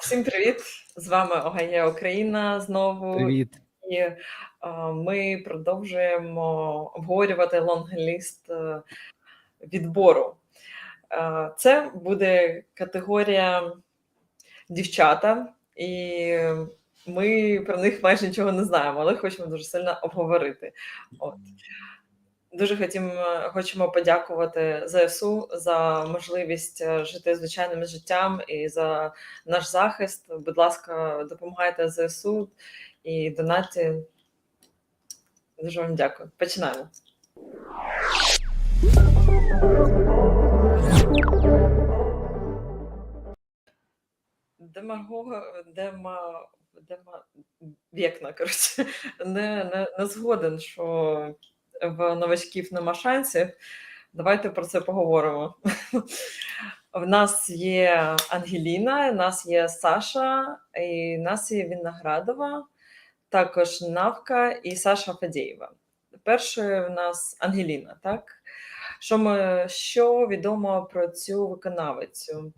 Всім привіт! З вами Огая Україна знову. Привіт. І а, ми продовжуємо обговорювати лонгліст е, відбору. А, Це буде категорія дівчата, і ми про них майже нічого не знаємо, але хочемо дуже сильно обговорити. От. Дуже хотім, хочемо подякувати ЗСУ за можливість е, жити звичайним життям і за наш захист. Будь ласка, допомагайте ЗСУ і донатьте. Дуже вам дякую. Починаємо. Демагога, дема, дема, вікна, коротше, не, не, не згоден, що в новачків нема шансів. Давайте про це поговоримо. В нас є Ангеліна, в нас є Саша, і в нас є Виноградова, також Навка і Саша Фадєєва. Першою в нас Ангеліна, так? Що ми що відомо про цю виконавицю?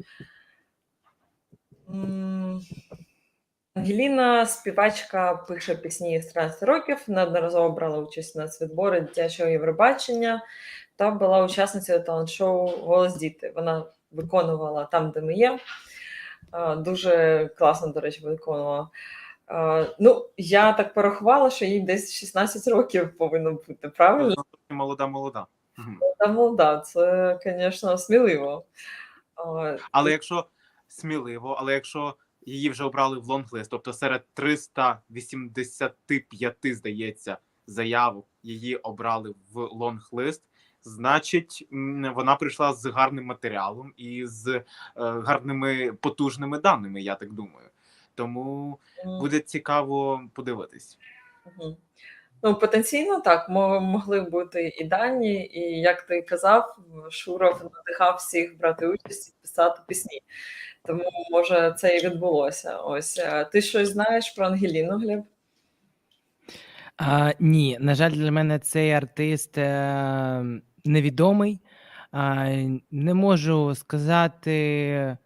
Ангеліна, співачка, пише пісні з 13 років, неодноразово брала участь на відбори дитячого Євробачення та була учасницею талант-шоу Голос діти. Вона виконувала там, де ми є. Дуже класно, до речі, виконувала. Ну, я так порахувала, що їй десь 16 років повинно бути, правильно? Молода, молода. Та молода, це, звісно, сміливо. Але якщо сміливо, але якщо її вже обрали в лонглист, тобто серед 385, здається, заявок її обрали в лонглист, значить, вона прийшла з гарним матеріалом і з е, гарними потужними даними, я так думаю. Тому буде цікаво подивитись. Ну, потенційно так, мо- могли бути і дані, і як ти казав, Шуров надихав всіх брати участь і писати пісні. Тому, може, це і відбулося. Ось е, ти щось знаєш про Ангеліну Глеб? А, ні, на жаль, для мене цей артист е, невідомий. А, не можу сказати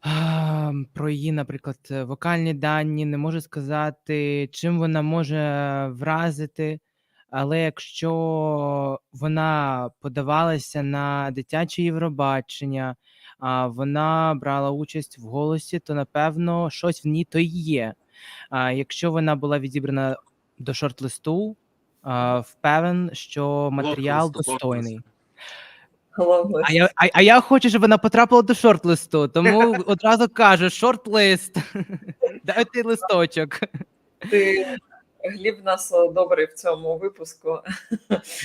а, про її, наприклад, вокальні дані, не можу сказати, чим вона може вразити. Але якщо вона подавалася на дитяче Євробачення, а вона брала участь в голосі, то напевно щось в ній то й є. А якщо вона була відібрана до шорт-листу, а, впевнен, що матеріал достойний. А я, а, а я хочу, щоб вона потрапила до шорт-листу, тому одразу кажу: шорт-лист. Дайте листочок. Ти Гліб нас добрий в цьому випуску.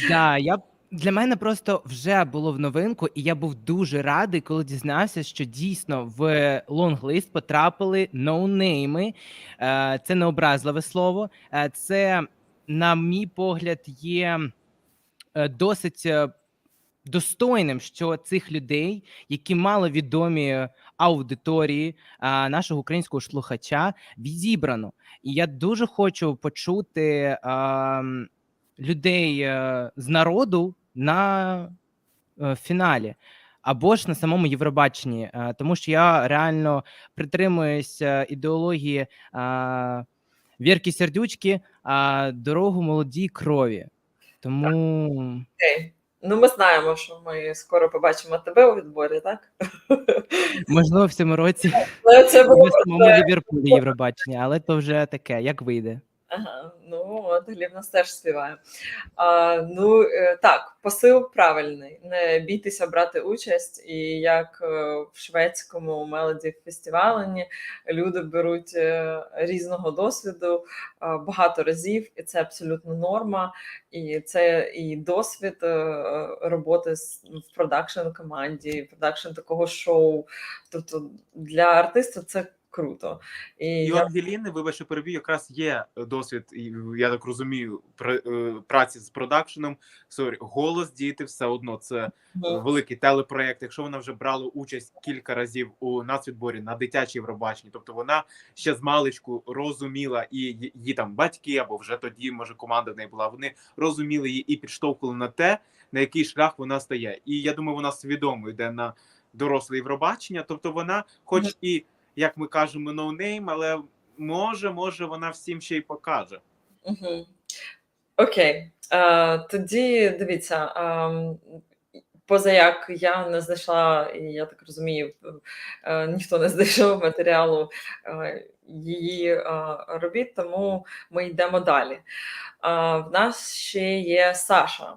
Да, я б- для мене просто вже було в новинку, і я був дуже радий, коли дізнався, що дійсно в лонглист потрапили ноунейми. Е, Це не образливе слово. Е, Це, на мій погляд, є е, досить достойним, що цих людей, які мало відомі аудиторії нашого українського слухача, відібрано. І я дуже хочу почути людей е, з народу на е, фіналі. Або ж на самому Євробаченні, е, тому що я реально притримуюсь е, ідеології е, Вірки Сердючки, а дорогу молодій крові. Тому Окей. Ну, ми знаємо, що ми скоро побачимо тебе у відборі, так? можливо в цьому році це було в самому Ліверпулі Євробачення, але то вже таке, як вийде. Ага, ну от Гліб нас теж співає. А, ну е, так, посил правильний. Не бійтеся брати участь, і як е, в шведському мелоді фестивалі люди беруть е, різного досвіду багато разів, і це абсолютно норма. І це і досвід роботи в продакшн команді, продакшн такого шоу. Тобто для артиста це круто. І І у я Ангеліни, вибач, що переб'ю, якраз є досвід, я так розумію, е, праці з продакшеном. Сорі, голос діти все одно це е, великий телепроект. Якщо вона вже брала участь кілька разів у нацвідборі на дитячій Євробаченні, тобто вона ще з маличку розуміла і її там батьки, або вже тоді, може, команда в неї була. Вони розуміли її і підштовхували на те, на який шлях вона стає. І я думаю, вона свідомо йде на доросле Євробачення. Тобто, вона, хоч Мгм. і як ми кажемо, ноунейм, але може, може, вона всім ще й покаже. Угу. Окей. Е, тоді дивіться. ем, Поза як я не знайшла, і я так розумію, е, ніхто не знайшов матеріалу е, її робіт, тому ми йдемо далі. В нас ще є Саша.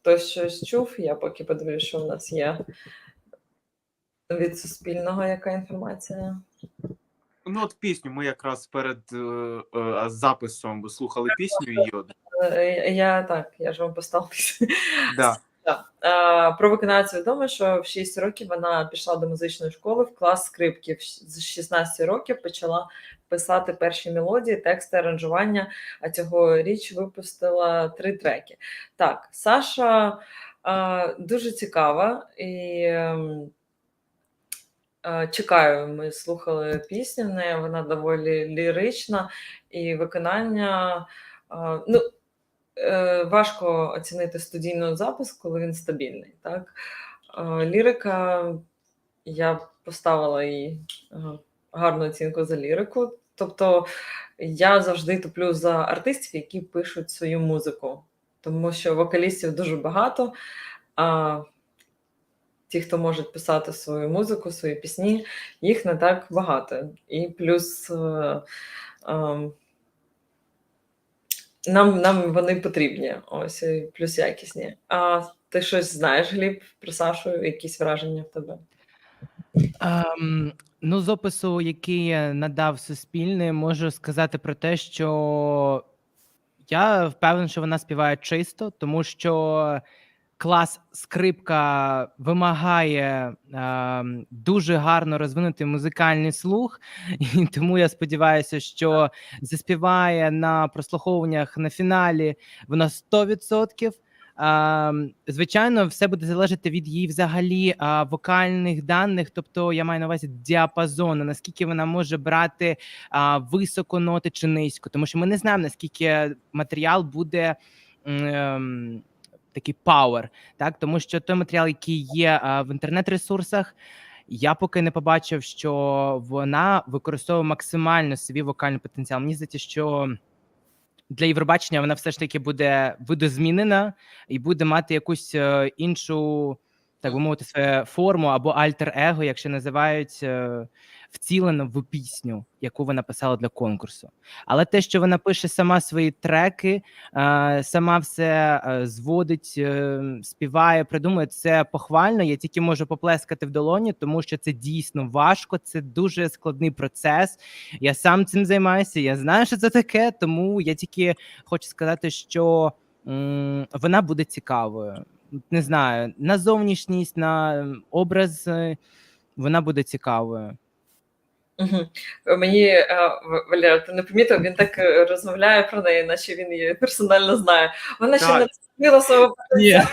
Хтось щось чув, я поки подивлюсь, що в нас є від Суспільного, яка інформація. Ну, от пісню ми якраз перед е, е, записом слухали пісню її. Е, Я так, я ж вам поставлю. Да. Так. Е, Про виконавцю відомо, що в 6 років вона пішла до музичної школи в клас скрипки. В- З 16 років почала писати перші мелодії, тексти, аранжування, а цьогоріч випустила три треки. Так, Саша е, дуже цікава і ем, е, чекаю. Ми слухали пісню, в неї вона доволі лірична і виконання. е, ну, е, важко оцінити студійний запис, коли він стабільний. Так? Лірика, я поставила їй гарну оцінку за лірику. Тобто я завжди туплю за артистів, які пишуть свою музику, тому що вокалістів дуже багато. Ті, хто можуть писати свою музику, свої пісні, їх не так багато. І плюс. е, ем, нам, нам вони потрібні, ось плюс якісні. А ти щось знаєш, Гліб, про Сашу? Якісь враження в тебе? Ем, ну, з опису, який надав Суспільне, можу сказати про те, що я впевнений, що вона співає чисто, тому що клас скрипка вимагає ем, дуже гарно розвинути музикальний слух, і тому я сподіваюся, що заспіває на прослуховуваннях на фіналі вона 100%. А, звичайно, все буде залежати від її взагалі вокальних даних, тобто я маю на увазі діапазону, наскільки вона може брати високо ноти чи низько, тому що ми не знаємо, наскільки матеріал буде. Такий пауер, так тому що той матеріал, який є а, в інтернет-ресурсах, я поки не побачив, що вона використовує максимально свій вокальний потенціал. Мені здається, що для Євробачення вона все ж таки буде видозмінена і буде мати якусь е, іншу, так би мовити, своє форму або альтер-его, якщо називають е, вцілено в пісню, яку вона писала для конкурсу. Але те, що вона пише сама свої треки, е, сама все е, зводить, е, співає, придумує, це похвально. Я тільки можу поплескати в долоні, тому що це дійсно важко, це дуже складний процес. Я сам цим займаюся. Я знаю, що це таке, тому я тільки хочу сказати, що вона буде цікавою. Не знаю, на зовнішність, на образ вона буде цікавою. Угу. Мені е, Валера, ти не помітив, він так е, розмовляє про неї, наче він її персонально знає. Вона ще не розуміла свого потенціалу.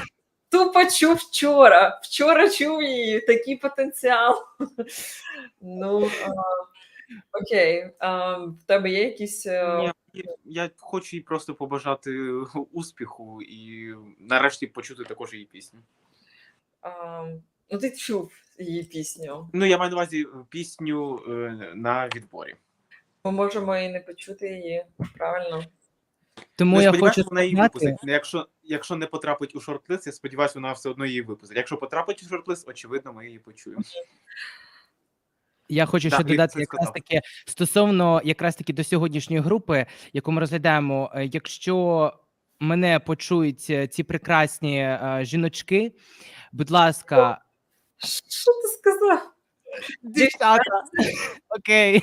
Тупо чув вчора. Вчора чув її такий потенціал. Ну а, окей. А, в тебе є якісь. е, я- я хочу їй просто побажати успіху і нарешті почути також її пісню. а, ну, ти чув її пісню. Ну, я маю на увазі пісню е, на відборі. Ми можемо і не почути її. Правильно. Тому Ну, я хочу вона її сказати, випустить. Ну, Якщо, якщо не потрапить у шорт-лист, я сподіваюся, вона все одно її випустить. Якщо потрапить у шорт-лист, очевидно, ми її почуємо. Я хочу Так, ще додати це якраз сказав. таки стосовно якраз таки до сьогоднішньої групи, яку ми розглядаємо. е, Якщо мене почують е, ці прекрасні е, жіночки, будь ласка, Що ти сказав? дівчата, окей.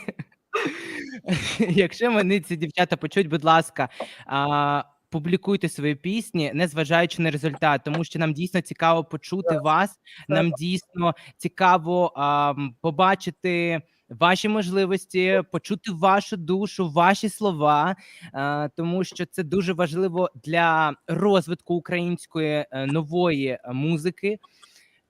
Якщо мене ці дівчата почують, будь ласка, а, публікуйте свої пісні, незважаючи на результат, тому що нам дійсно цікаво почути вас. Нам дійсно цікаво а, побачити. Ваші можливості почути вашу душу, ваші слова, а, тому що це дуже важливо для розвитку української е, нової е, музики.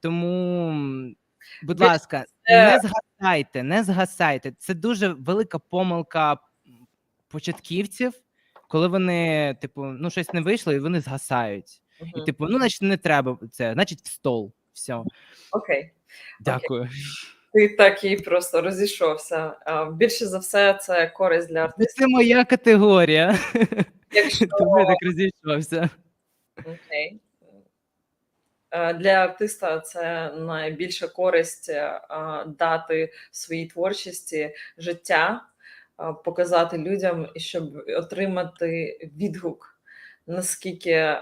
Тому, будь ласка, не згасайте, не згасайте. Це дуже велика помилка початківців, коли вони, типу, ну щось не вийшло, і вони згасають. І типу, ну, значить, не треба це, значить, в стол. Все. Окей. Дякую. ти так і просто розійшовся. Більше за все, це користь для Ну, артистів. Це моя категорія. Якщо Тому я так розійшовся. Окей. Е, Для артиста це найбільша користь е, дати своїй творчості життя, е, показати людям, щоб отримати відгук, наскільки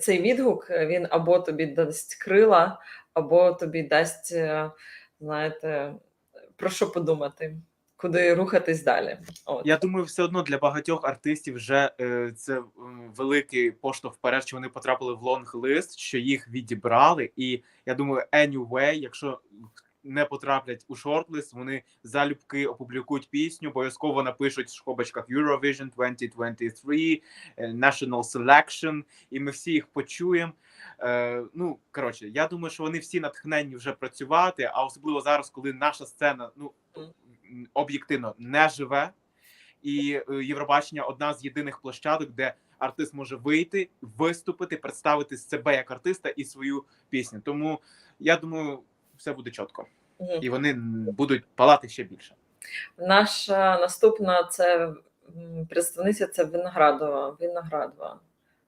цей відгук він або тобі дасть крила, або тобі дасть, знаєте, про що подумати, куди рухатись далі. От. Я думаю, все одно для багатьох артистів вже е, це великий поштовх вперед, що вони потрапили в лонг-лист, що їх відібрали. І я думаю, anyway, якщо не потраплять у шорт-лист, вони залюбки опублікують пісню, обов'язково напишуть в шкобочках Eurovision 2023, е, National Selection, і ми всі їх почуємо. Е, ну коротше, я думаю, що вони всі натхненні вже працювати, а особливо зараз, коли наша сцена ну об'єктивно не живе, і е, Євробачення одна з єдиних площадок, де артист може вийти, виступити, представити себе як артиста і свою пісню. Тому я думаю, все буде чітко, і вони будуть палати ще більше. Наша наступна це представниця це Виноградова. Виноградова,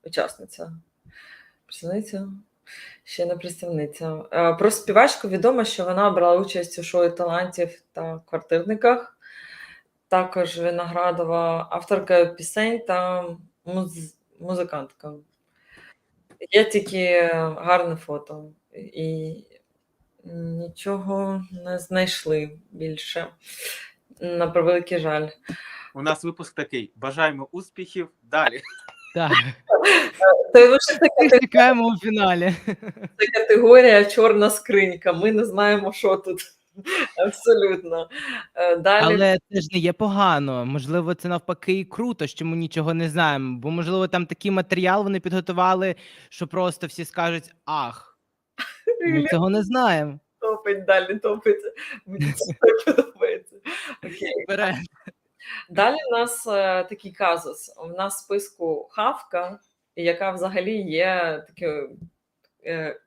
учасниця. Представниця, ще не представниця. Е, Про співачку відомо, що вона брала участь у шоу талантів та квартирниках. Також Виноградова, авторка пісень та муз... музикантка. Є тільки гарне фото. І нічого не знайшли більше. На превеликий жаль. У нас випуск такий: бажаємо успіхів далі. Так, чекаємо у фіналі. це категорія чорна скринька. Ми не знаємо, що тут. Абсолютно. Е, Далі Але це ж не є погано. Можливо, це навпаки і круто, що ми нічого не знаємо. Бо, можливо, там такий матеріал вони підготували, що просто всі скажуть: ах, ми цього не знаємо. топить, далі топить. Мені це подобається. Окей. Далі в нас е, такий казус. У нас в списку хавка, яка взагалі є такою. Е,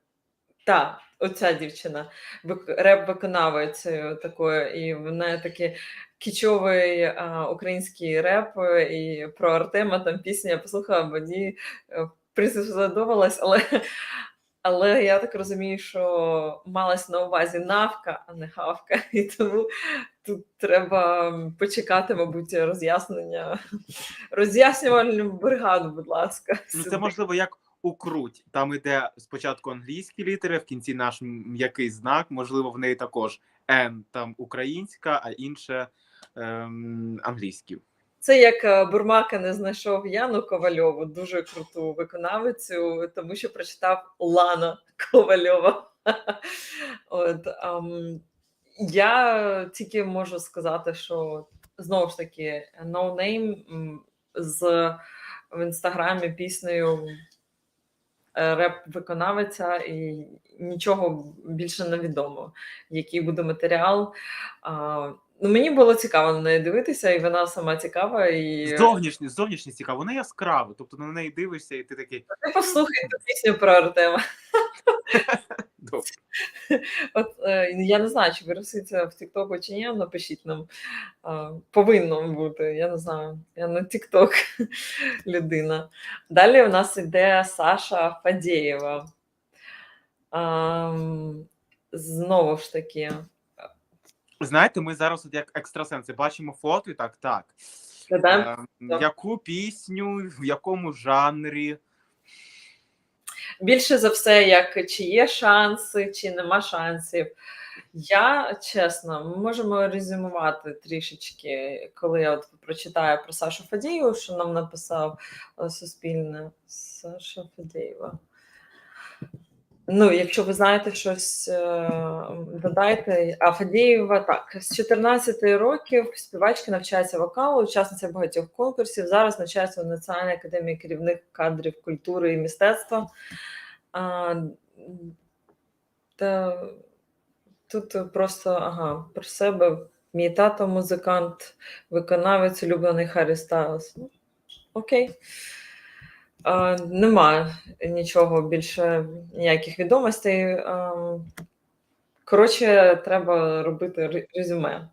та, оця дівчина, вик- реп-виконавицею такою, і в неї такий кічовий е, український реп, і про Артема там пісня послухала, мені сподобалась, але, але я так розумію, що малась на увазі навка, а не хавка. І тому тут треба почекати, мабуть, роз'яснення. Роз'яснювальну бригаду, будь ласка. Ну, це можливо як у круть. Там іде спочатку англійські літери, в кінці наш м'який знак. Можливо, в неї також N там українська, а інше ем, англійські. Це як е, Бурмака не знайшов Яну Ковальову, дуже круту виконавицю, тому що прочитав Лана Ковальова. От, я тільки можу сказати, що знову ж таки, No Name з в інстаграмі піснею е, реп-виконавиця, і нічого більше не відомо, який буде матеріал. А, ну, мені було цікаво на неї дивитися, і вона сама цікава. І Зовнішні, зовнішність цікава, вона яскрава. Тобто на неї дивишся, і ти такий ти послухай ту пісню про Артема. добре. От е, я не знаю, чи вироситься в Тіктоку чи ні, напишіть нам. Е, повинно бути, я не знаю. Я не Тікток людина. Далі у нас йде Саша Фадєєва. Ем, знову ж таки, Знаєте, ми зараз от як екстрасенси бачимо фото і так, так. Ем, яку пісню, в якому жанрі? більше за все, як чи є шанси, чи нема шансів. Я чесно, ми можемо резюмувати трішечки, коли я от прочитаю про Сашу Фадієву, що нам написав е, Суспільне. Саша Фадієва. Ну, якщо ви знаєте щось, е, додайте. А Фадієва так, з 14 років співачка навчається вокалу, учасниця багатьох конкурсів. Зараз навчається в Національній академії керівних кадрів культури і мистецтва. А, та, тут просто ага, про себе. Мій тато музикант, виконавець, улюблений Харрі Стайлз. Ну, Окей. А, нема нічого більше, ніяких відомостей. А, Коротше, треба робити резюме.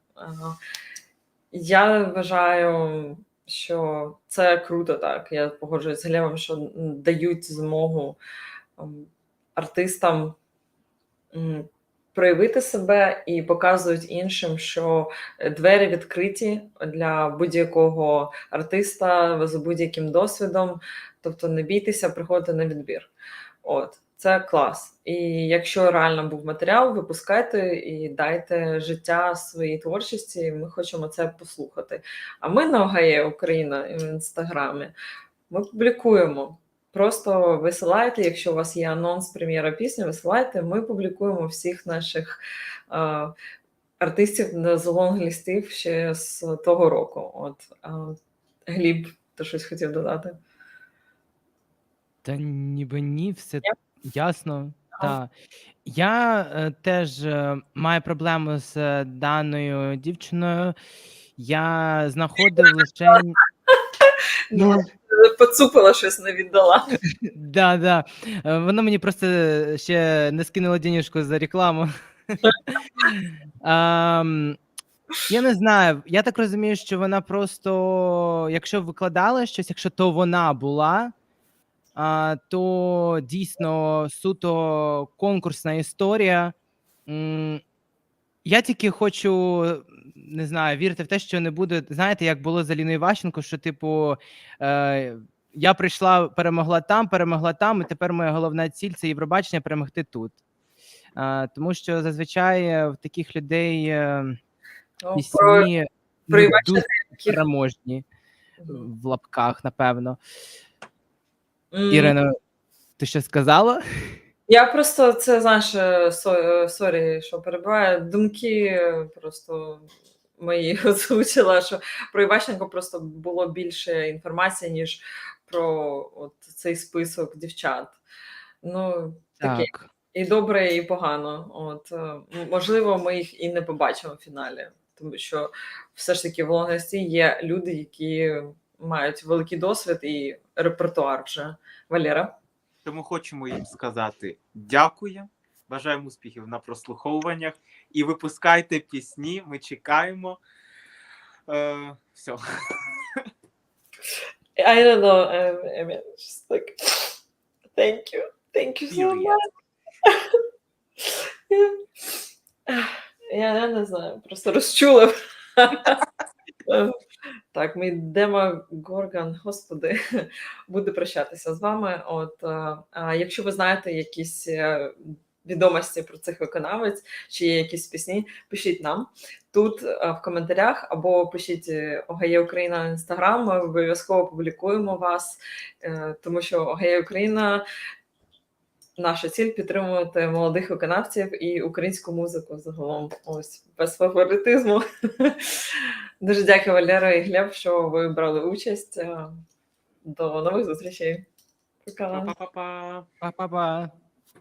Я вважаю, що це круто так. Я погоджуюсь з Глебом, що дають змогу артистам проявити себе і показують іншим, що е, двері відкриті для будь-якого артиста з будь-яким досвідом. Тобто не бійтеся приходити на відбір. От, це клас. І якщо реально був матеріал, випускайте і дайте життя своїй творчості. Ми хочемо це послухати. А ми на ОГАЄ Україна в інстаграмі ми публікуємо. Просто висилайте, якщо у вас є анонс прем'єра пісні, висилайте. Ми публікуємо всіх наших е, артистів з лонглістів ще з того року. От е, Гліб, ти щось хотів додати? Та ніби ні, все Ні? ясно. Ага. Та. Я е, теж е, маю проблему з е, даною дівчиною. Я знаходив лише. Ну, Поцупила щось, не віддала. да, да. Е, Вона мені просто ще не скинула денежку за рекламу. Ам, Я не знаю. Я так розумію, що вона просто, якщо викладала щось, якщо то вона була, то дійсно суто конкурсна історія. Я тільки хочу, не знаю, вірити в те, що не буде. Знаєте, як було з Аліною Ващенко, що, типу, е, я прийшла, перемогла там, перемогла там, і тепер моя головна ціль це Євробачення перемогти тут. А, тому що зазвичай е, в таких людей е, Ну, про про дуже переможні в лапках, напевно. М, Ірина, ти що сказала? Я просто це знаєш, со- сорі, що перебуваю. Думки просто мої озвучила, що про Іващенко просто було більше інформації, ніж про от цей список дівчат. Ну, таке Так. і добре, і погано. От е, можливо, ми їх і не побачимо в фіналі, тому що все ж таки в лонгесті є люди, які мають великий досвід і репертуар вже. Валера. Тому хочемо їм сказати дякую. Бажаємо успіхів на прослуховуваннях і випускайте пісні. Ми чекаємо. Е, все. I don't know. I mean, just like, thank you, thank you so much. Я не знаю, просто розчула. Так, мій Дема Горган, господи, буде прощатися з вами. От е, а якщо ви знаєте якісь е, відомості про цих виконавець, чи є якісь пісні, пишіть нам тут е, в коментарях або пишіть ОГЄ Україна інстаграм. Ми обов'язково публікуємо вас, тому що ОГЄ Україна. Наша ціль підтримувати молодих виконавців і українську музику загалом. Ось без фаворитизму. Дуже дякую, Валера і Глеб, що ви брали участь. Е, До нових зустрічей. Пока. Па-па-па-па. Па-па-па.